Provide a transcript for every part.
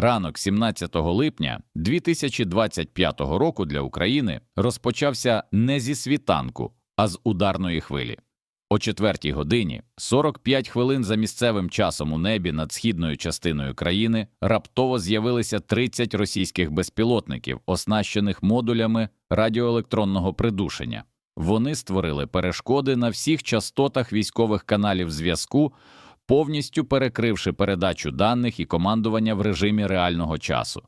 Ранок 17 липня 2025 року для України розпочався не зі світанку, а з ударної хвилі. О 4 годині 45 хвилин за місцевим часом у небі над східною частиною країни раптово з'явилися 30 російських безпілотників, оснащених модулями радіоелектронного придушення. Вони створили перешкоди на всіх частотах військових каналів зв'язку, повністю перекривши передачу даних і командування в режимі реального часу.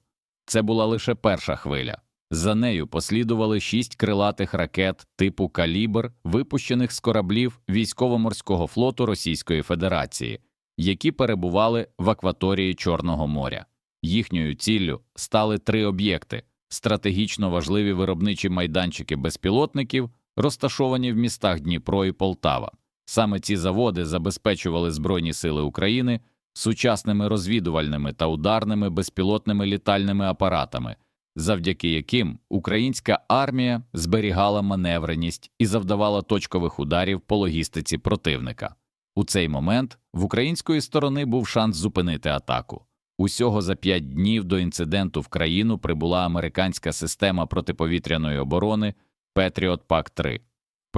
Це була лише перша хвиля. За нею послідували шість крилатих ракет типу Калібр, випущених з кораблів військово-морського флоту Російської Федерації, які перебували в акваторії Чорного моря. Їхньою ціллю стали три об'єкти: стратегічно важливі виробничі майданчики безпілотників, розташовані в містах Дніпро і Полтава. Саме ці заводи забезпечували Збройні сили України сучасними розвідувальними та ударними безпілотними літальними апаратами, завдяки яким українська армія зберігала маневреність і завдавала точкових ударів по логістиці противника. У цей момент в української сторони був шанс зупинити атаку. Усього за п'ять днів до інциденту в країну прибула американська система протиповітряної оборони Patriot PAC-3.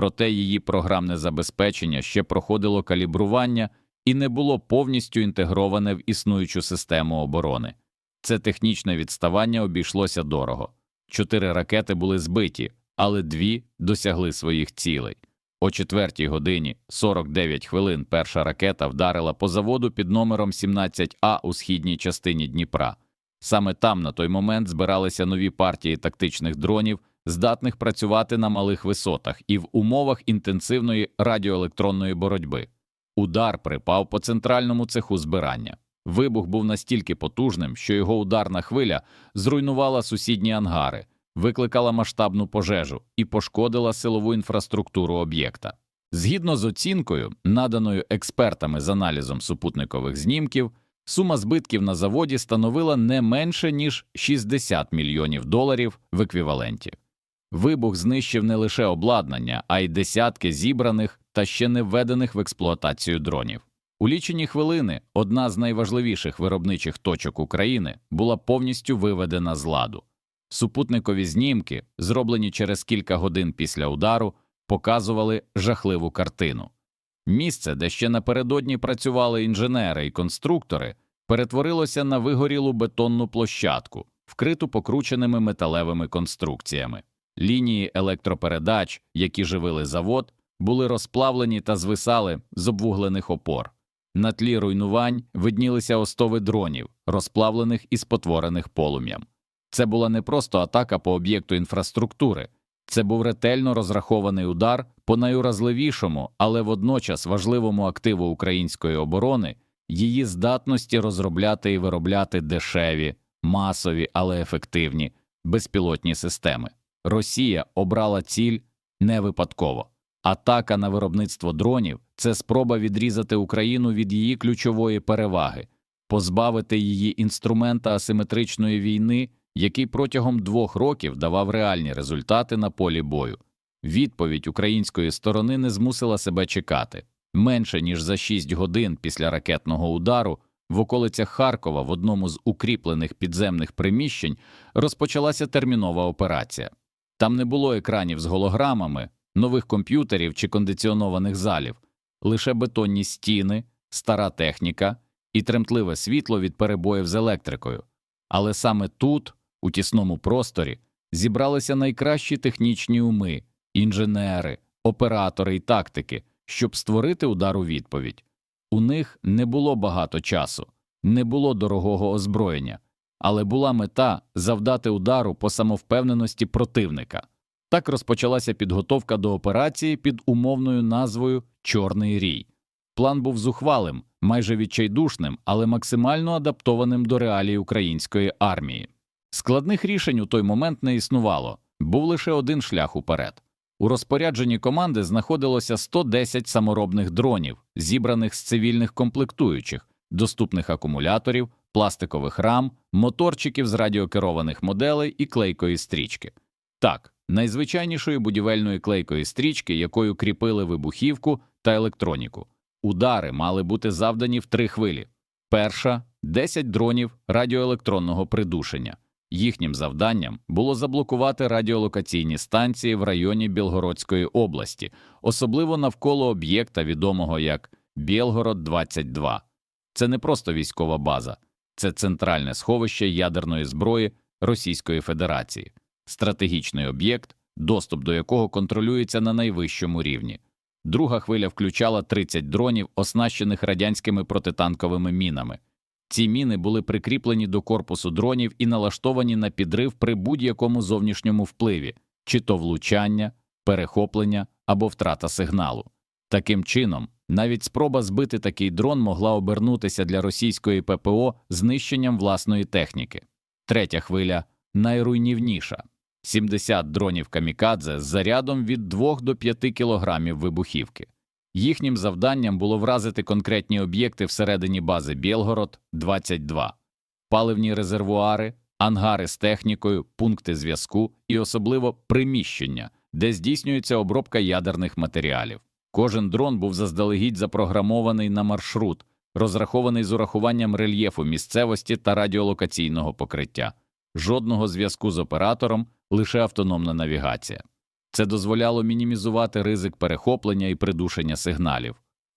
Проте її програмне забезпечення ще проходило калібрування і не було повністю інтегроване в існуючу систему оборони. Це технічне відставання обійшлося дорого. Чотири ракети були збиті, але дві досягли своїх цілей. О 4 годині 49 хвилин перша ракета вдарила по заводу під номером 17А у східній частині Дніпра. Саме там на той момент збиралися нові партії тактичних дронів, здатних працювати на малих висотах і в умовах інтенсивної радіоелектронної боротьби. Удар припав по центральному цеху збирання. Вибух був настільки потужним, що його ударна хвиля зруйнувала сусідні ангари, викликала масштабну пожежу і пошкодила силову інфраструктуру об'єкта. Згідно з оцінкою, наданою експертами з аналізом супутникових знімків, сума збитків на заводі становила не менше ніж 60 мільйонів доларів в еквіваленті. Вибух знищив не лише обладнання, а й десятки зібраних та ще не введених в експлуатацію дронів. У лічені хвилини одна з найважливіших виробничих точок України була повністю виведена з ладу. Супутникові знімки, зроблені через кілька годин після удару, показували жахливу картину. Місце, де ще напередодні працювали інженери і конструктори, перетворилося на вигорілу бетонну площадку, вкриту покрученими металевими конструкціями. Лінії електропередач, які живили завод, були розплавлені та звисали з обвуглених опор. На тлі руйнувань виднілися остови дронів, розплавлених і спотворених полум'ям. Це була не просто атака по об'єкту інфраструктури, це був ретельно розрахований удар по найуразливішому, але водночас важливому активу української оборони, її здатності розробляти і виробляти дешеві, масові, але ефективні безпілотні системи. Росія обрала ціль не випадково. Атака на виробництво дронів це спроба відрізати Україну від її ключової переваги, позбавити її інструмента асиметричної війни, який протягом двох років давав реальні результати на полі бою. Відповідь української сторони не змусила себе чекати. Менше ніж за шість годин після ракетного удару в околицях Харкова в одному з укріплених підземних приміщень розпочалася термінова операція. Там не було екранів з голограмами, нових комп'ютерів чи кондиціонованих залів, лише бетонні стіни, стара техніка і тремтливе світло від перебоїв з електрикою. Але саме тут, у тісному просторі, зібралися найкращі технічні уми, інженери, оператори і тактики, щоб створити удар у відповідь. У них не було багато часу, не було дорогого озброєння, але була мета завдати удару по самовпевненості противника. Так розпочалася підготовка до операції під умовною назвою Чорний рій. План був зухвалим, майже відчайдушним, але максимально адаптованим до реалій української армії. Складних рішень у той момент не існувало, був лише один шлях уперед. У розпорядженні команди знаходилося 110 саморобних дронів, зібраних з цивільних комплектуючих, доступних акумуляторів, пластикових рам, моторчиків з радіокерованих моделей і клейкої стрічки. Так, найзвичайнішої будівельної клейкої стрічки, якою кріпили вибухівку та електроніку. Удари мали бути завдані в три хвилі. Перша 10 дронів радіоелектронного придушення. Їхнім завданням було заблокувати радіолокаційні станції в районі Білгородської області, особливо навколо об'єкта, відомого як Білгород-22. Це не просто військова база, це центральне сховище ядерної зброї Російської Федерації, стратегічний об'єкт, доступ до якого контролюється на найвищому рівні. Друга хвиля включала 30 дронів, оснащених радянськими протитанковими мінами. Ці міни були прикріплені до корпусу дронів і налаштовані на підрив при будь-якому зовнішньому впливі, чи то влучання, перехоплення або втрата сигналу. Таким чином, навіть спроба збити такий дрон могла обернутися для російської ППО знищенням власної техніки. Третя хвиля найруйнівніша 70 дронів камікадзе з зарядом від 2 до 5 кілограмів вибухівки. Їхнім завданням було вразити конкретні об'єкти всередині бази Білгород 22 паливні резервуари, ангари з технікою, пункти зв'язку і особливо приміщення, де здійснюється обробка ядерних матеріалів. Кожен дрон був заздалегідь запрограмований на маршрут, розрахований з урахуванням рельєфу місцевості та радіолокаційного покриття, жодного зв'язку з оператором, лише автономна навігація. Це дозволяло мінімізувати ризик перехоплення і придушення сигналів.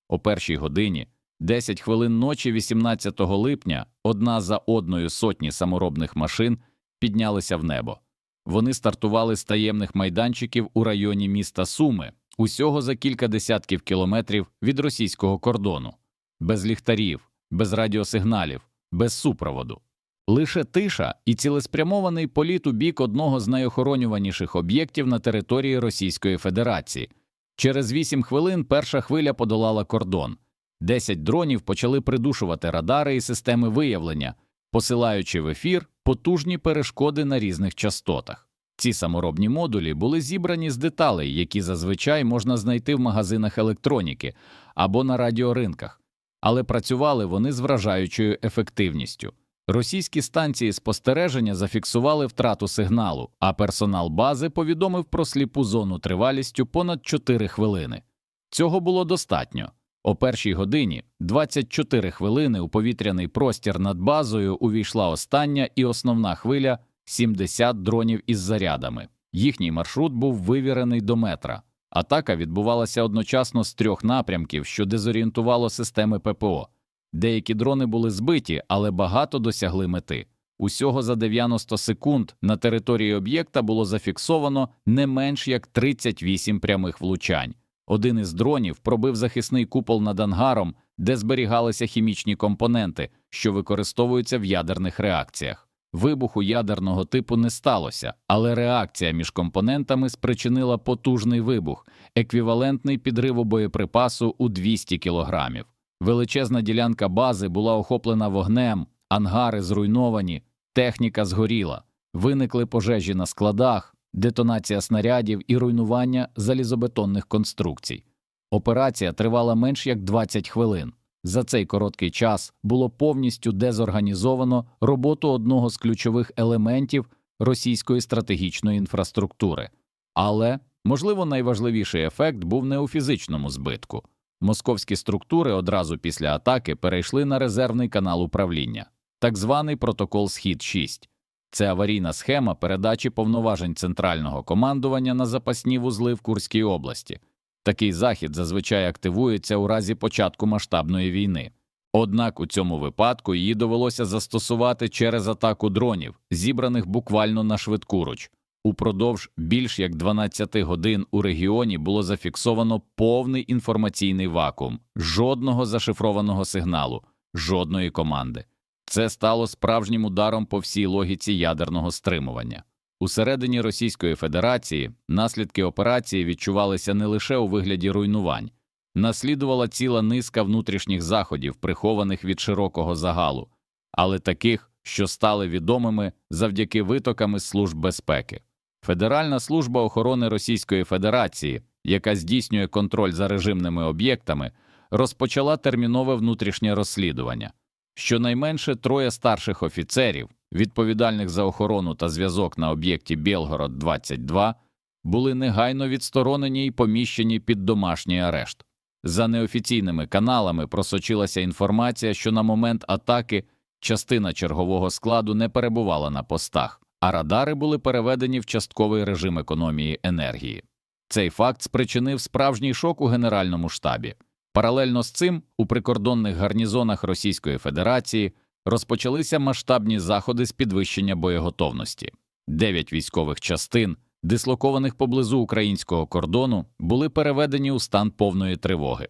О першій годині, 10 хвилин ночі 18 липня, одна за одною сотні саморобних машин піднялися в небо. Вони стартували з таємних майданчиків у районі міста Суми, усього за кілька десятків кілометрів від російського кордону, без ліхтарів, без радіосигналів, без супроводу. Лише тиша і цілеспрямований політ у бік одного з найохоронюваніших об'єктів на території Російської Федерації. Через вісім хвилин перша хвиля подолала кордон. Десять дронів почали придушувати радари і системи виявлення, посилаючи в ефір потужні перешкоди на різних частотах. Ці саморобні модулі були зібрані з деталей, які зазвичай можна знайти в магазинах електроніки або на радіоринках, але працювали вони з вражаючою ефективністю. Російські станції спостереження зафіксували втрату сигналу, а персонал бази повідомив про сліпу зону тривалістю понад 4 хвилини. Цього було достатньо. О першій годині 24 хвилини у повітряний простір над базою увійшла остання і основна хвиля 70 дронів із зарядами. Їхній маршрут був вивірений до метра. Атака відбувалася одночасно з трьох напрямків, що дезорієнтувало системи ППО. Деякі дрони були збиті, але багато досягли мети. Усього за 90 секунд на території об'єкта було зафіксовано не менш як 38 прямих влучань. Один із дронів пробив захисний купол над ангаром, де зберігалися хімічні компоненти, що використовуються в ядерних реакціях. Вибуху ядерного типу не сталося, але реакція між компонентами спричинила потужний вибух, еквівалентний підриву боєприпасу у 200 кілограмів. Величезна ділянка бази була охоплена вогнем, ангари зруйновані, техніка згоріла, виникли пожежі на складах, детонація снарядів і руйнування залізобетонних конструкцій. Операція тривала менш як 20 хвилин. За цей короткий час було повністю дезорганізовано роботу одного з ключових елементів російської стратегічної інфраструктури. Але, можливо, найважливіший ефект був не у фізичному збитку. Московські структури одразу після атаки перейшли на резервний канал управління, так званий протокол Схід 6 Це аварійна схема передачі повноважень центрального командування на запасні вузли в Курській області. Такий захід зазвичай активується у разі початку масштабної війни. Однак у цьому випадку її довелося застосувати через атаку дронів, зібраних буквально на швидкуруч. Упродовж більш як 12 годин у регіоні було зафіксовано повний інформаційний вакуум, жодного зашифрованого сигналу, жодної команди. Це стало справжнім ударом по всій логіці ядерного стримування. Усередині Російської Федерації наслідки операції відчувалися не лише у вигляді руйнувань, наслідувала ціла низка внутрішніх заходів, прихованих від широкого загалу, але таких, що стали відомими завдяки витокам із служб безпеки. Федеральна служба охорони Російської Федерації, яка здійснює контроль за режимними об'єктами, розпочала термінове внутрішнє розслідування. Щонайменше троє старших офіцерів, відповідальних за охорону та зв'язок на об'єкті Білгород 22 були негайно відсторонені і поміщені під домашній арешт. За неофіційними каналами просочилася інформація, що на момент атаки частина чергового складу не перебувала на постах, а радари були переведені в частковий режим економії енергії. Цей факт спричинив справжній шок у Генеральному штабі. Паралельно з цим у прикордонних гарнізонах Російської Федерації розпочалися масштабні заходи з підвищення боєготовності. Дев'ять військових частин, дислокованих поблизу українського кордону, були переведені у стан повної тривоги.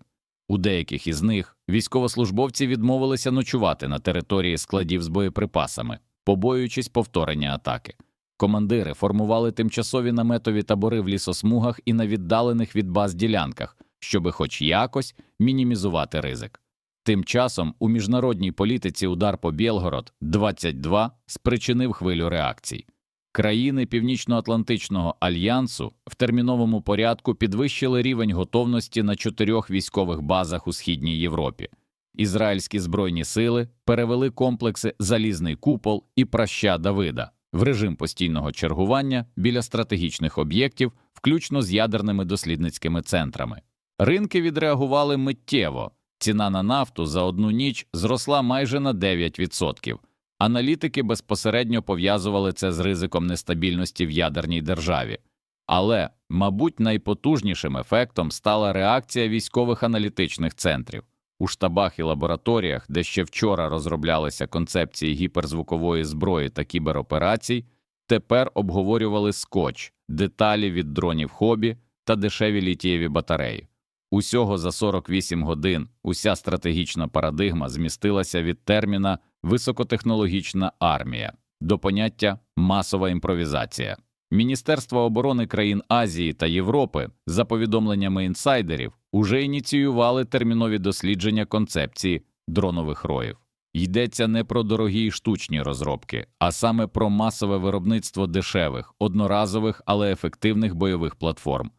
У деяких із них військовослужбовці відмовилися ночувати на території складів з боєприпасами, побоюючись повторення атаки. Командири формували тимчасові наметові табори в лісосмугах і на віддалених від баз ділянках, щоби хоч якось мінімізувати ризик. Тим часом у міжнародній політиці удар по Білгород 22 спричинив хвилю реакцій. Країни Північно-Атлантичного альянсу в терміновому порядку підвищили рівень готовності на чотирьох військових базах у східній Європі. Ізраїльські збройні сили перевели комплекси Залізний купол і Праща Давида в режим постійного чергування біля стратегічних об'єктів, включно з ядерними дослідницькими центрами. Ринки відреагували миттєво. Ціна на нафту за одну ніч зросла майже на 9%. Аналітики безпосередньо пов'язували це з ризиком нестабільності в ядерній державі. Але, мабуть, найпотужнішим ефектом стала реакція військових аналітичних центрів. У штабах і лабораторіях, де ще вчора розроблялися концепції гіперзвукової зброї та кібероперацій, тепер обговорювали скотч, деталі від дронів хобі та дешеві літієві батареї. Усього за 48 годин уся стратегічна парадигма змістилася від терміна високотехнологічна армія до поняття масова імпровізація. Міністерство оборони країн Азії та Європи, за повідомленнями інсайдерів, уже ініціювали термінові дослідження концепції дронових роїв. Йдеться не про дорогі й штучні розробки, а саме про масове виробництво дешевих, одноразових, але ефективних бойових платформ.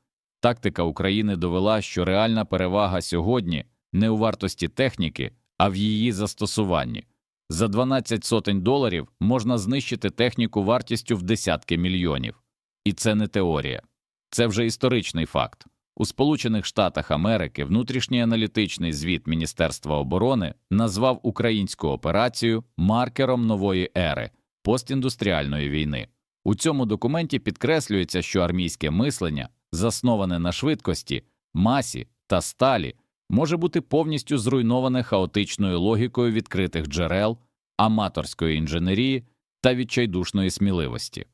Тактика України довела, що реальна перевага сьогодні не у вартості техніки, а в її застосуванні. За 12 сотень доларів можна знищити техніку вартістю в десятки мільйонів. І це не теорія, це вже історичний факт. У Сполучених Штатах Америки внутрішній аналітичний звіт Міністерства оборони назвав українську операцію маркером нової ери постіндустріальної війни. У цьому документі підкреслюється, що армійське мислення, засноване на швидкості, масі та сталі, може бути повністю зруйноване хаотичною логікою відкритих джерел, аматорської інженерії та відчайдушної сміливості.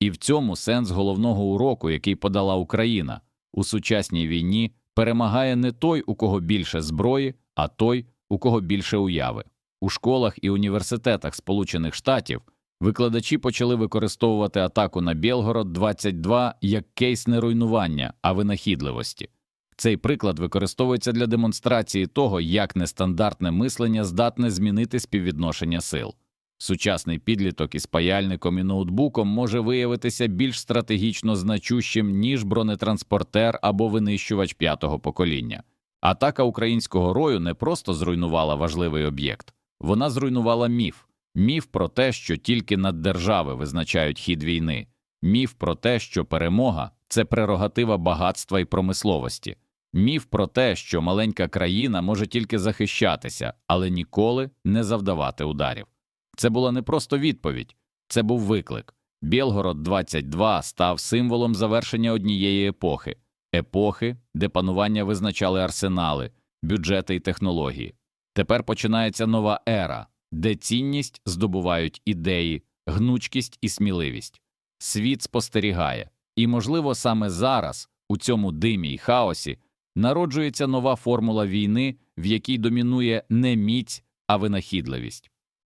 І в цьому сенс головного уроку, який подала Україна у сучасній війні, перемагає не той, у кого більше зброї, а той, у кого більше уяви. У школах і університетах Сполучених Штатів викладачі почали використовувати атаку на Білгород 22 як кейс не руйнування, а винахідливості. Цей приклад використовується для демонстрації того, як нестандартне мислення здатне змінити співвідношення сил. Сучасний підліток із паяльником і ноутбуком може виявитися більш стратегічно значущим, ніж бронетранспортер або винищувач п'ятого покоління. Атака українського рою не просто зруйнувала важливий об'єкт, вона зруйнувала міф міф про те, що тільки наддержави визначають хід війни, міф про те, що перемога це прерогатива багатства і промисловості, міф про те, що маленька країна може тільки захищатися, але ніколи не завдавати ударів. Це була не просто відповідь, це був виклик. Білгород 22 став символом завершення однієї епохи, епохи, де панування визначали арсенали, бюджети і технології. Тепер починається нова ера, де цінність здобувають ідеї, гнучкість і сміливість. Світ спостерігає, і, можливо, саме зараз, у цьому димі й хаосі, народжується нова формула війни, в якій домінує не міць, а винахідливість.